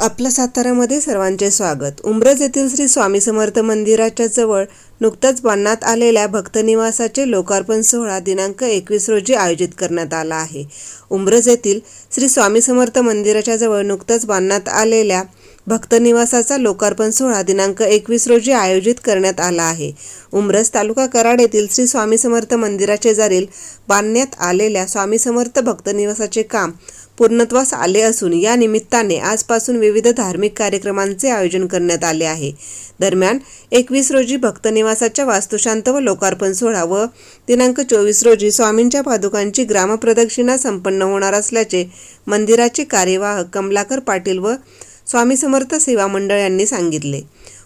आपल्या सातारामध्ये सर्वांचे स्वागत. उंब्रज येथील श्री स्वामी समर्थ मंदिराच्या जवळ नुकताच बांधण्यात आलेल्या भक्तनिवासाचे लोकार्पण सोहळा दिनांक एकवीस रोजी आयोजित करण्यात आला आहे. उंब्रज येथील श्री स्वामी समर्थ मंदिराच्या जवळ नुकताच बांधण्यात आलेल्या भक्तनिवासाचा लोकार्पण सोहळा दिनांक एकवीस रोजी आयोजित करण्यात आला आहे. उमरस तालुका कराड येथील श्री स्वामी समर्थ मंदिराचे जारील बांधण्यात आलेल्या स्वामी समर्थ भक्तनिवासाचे काम पूर्णत्वास आले असून या निमित्ताने आजपासून विविध धार्मिक कार्यक्रमांचे आयोजन करण्यात आले आहे. दरम्यान एकवीस रोजी भक्तनिवासाच्या वास्तुशांत व लोकार्पण सोहळा व दिनांक चोवीस रोजी स्वामींच्या पादुकांची ग्रामप्रदक्षिणा संपन्न होणार असल्याचे मंदिराचे कार्यवाहक कमलाकर पाटील व स्वामी समर्थ सेवा मंडळ यांनी सांगितले.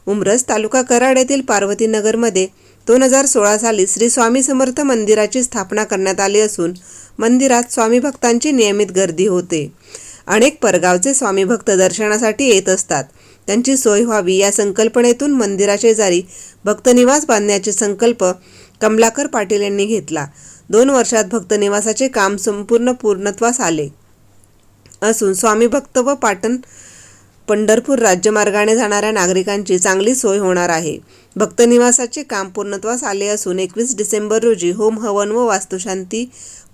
उमरस तालुका कराड येथील पार्वतीनगरमध्ये दोन हजार सोळा साली श्री स्वामी समर्थ मंदिराची स्थापना करण्यात आली असून मंदिरात स्वामी भक्तांची नियमित गर्दी होते. अनेक परगावचे स्वामी भक्त दर्शनासाठी येत असतात. त्यांची सोय व्हावी या संकल्पनेतून मंदिराशेजारी भक्तनिवास बांधण्याचे संकल्प कमलाकर पाटील यांनी घेतला. दोन वर्षात भक्तनिवासाचे काम संपूर्ण पूर्णत्वास आले. असून स्वामी भक्त व पाटण पंढरपूर राज्यमार्गाने जाणाऱ्या नागरिकांची चांगली सोय होणार आहे. भक्तनिवासाचे काम पूर्णत्वास आले असून एकवीस डिसेंबर रोजी होम हवन व वास्तुशांती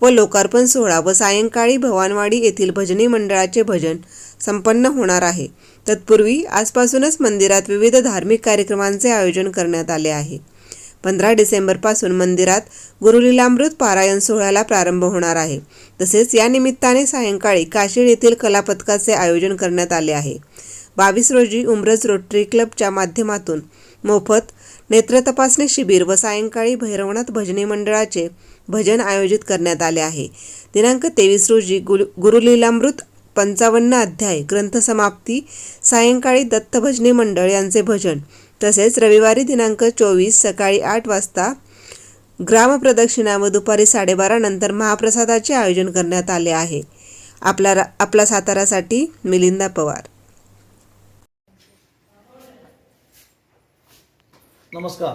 व लोकार्पण सोहळा व सायंकाळी भवानवाडी येथील भजनी मंडळाचे भजन संपन्न होणार आहे. तत्पूर्वी आजपासूनच मंदिरात विविध धार्मिक कार्यक्रमांचे आयोजन करण्यात आले आहे. पंधरा डिसेंबरपासून मंदिरात गुरुलीलामृत पारायण सोहळ्याला प्रारंभ होणार आहे. तसेच या निमित्ताने सायंकाळी काशीड येथील कलापथकाचे आयोजन करण्यात आले आहे. बावीस रोजी उमरज रोटरी क्लबच्या माध्यमातून मोफत नेत्र तपासणी शिबिर व सायंकाळी भैरवनाथ भजनी मंडळाचे भजन आयोजित करण्यात आले आहे. दिनांक तेवीस रोजी गुरु गुरुलीलामृत पंचावन्न अध्याय ग्रंथसमाप्ती सायंकाळी दत्त भजनी मंडळ यांचे भजन तसेच रविवारी दिनांक चोवीस सकाळी आठ वाजता ग्रामप्रदक्षिणा व दुपारी साडेबारा नंतर महाप्रसादाचे आयोजन करण्यात आले आहे. आपला आपला सातारासाठी मिलिंदा पवार. नमस्कार.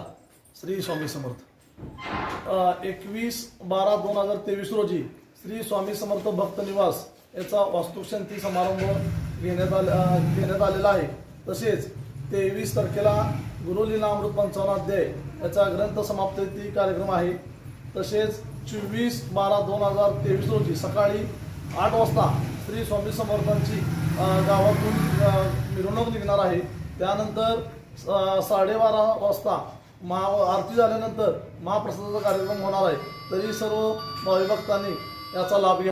श्री स्वामी समर्थ. एकवीस बारा दोन हजार तेवीस रोजी श्री स्वामी समर्थ भक्त निवास याचा वास्तुशांती समारंभ घेण्यात आला घेण्यात आलेला आहे. तसेच तेवीस तारखेला गुरुलीला अमृत पंचावन्न याचा ग्रंथ समाप्ती कार्यक्रम आहे. तसेच चोवीस बारा दोन हजार तेवीस रोजी सकाळी आठ वाजता श्री स्वामी समर्थांची गावातून मिरवणूक निघणार आहे. त्यानंतर साडेबारा वाजता महा आरती झाल्यानंतर महाप्रसादाचा कार्यक्रम होणार आहे. तरी सर्व भाविभक्तांनी याचा लाभ घ्या.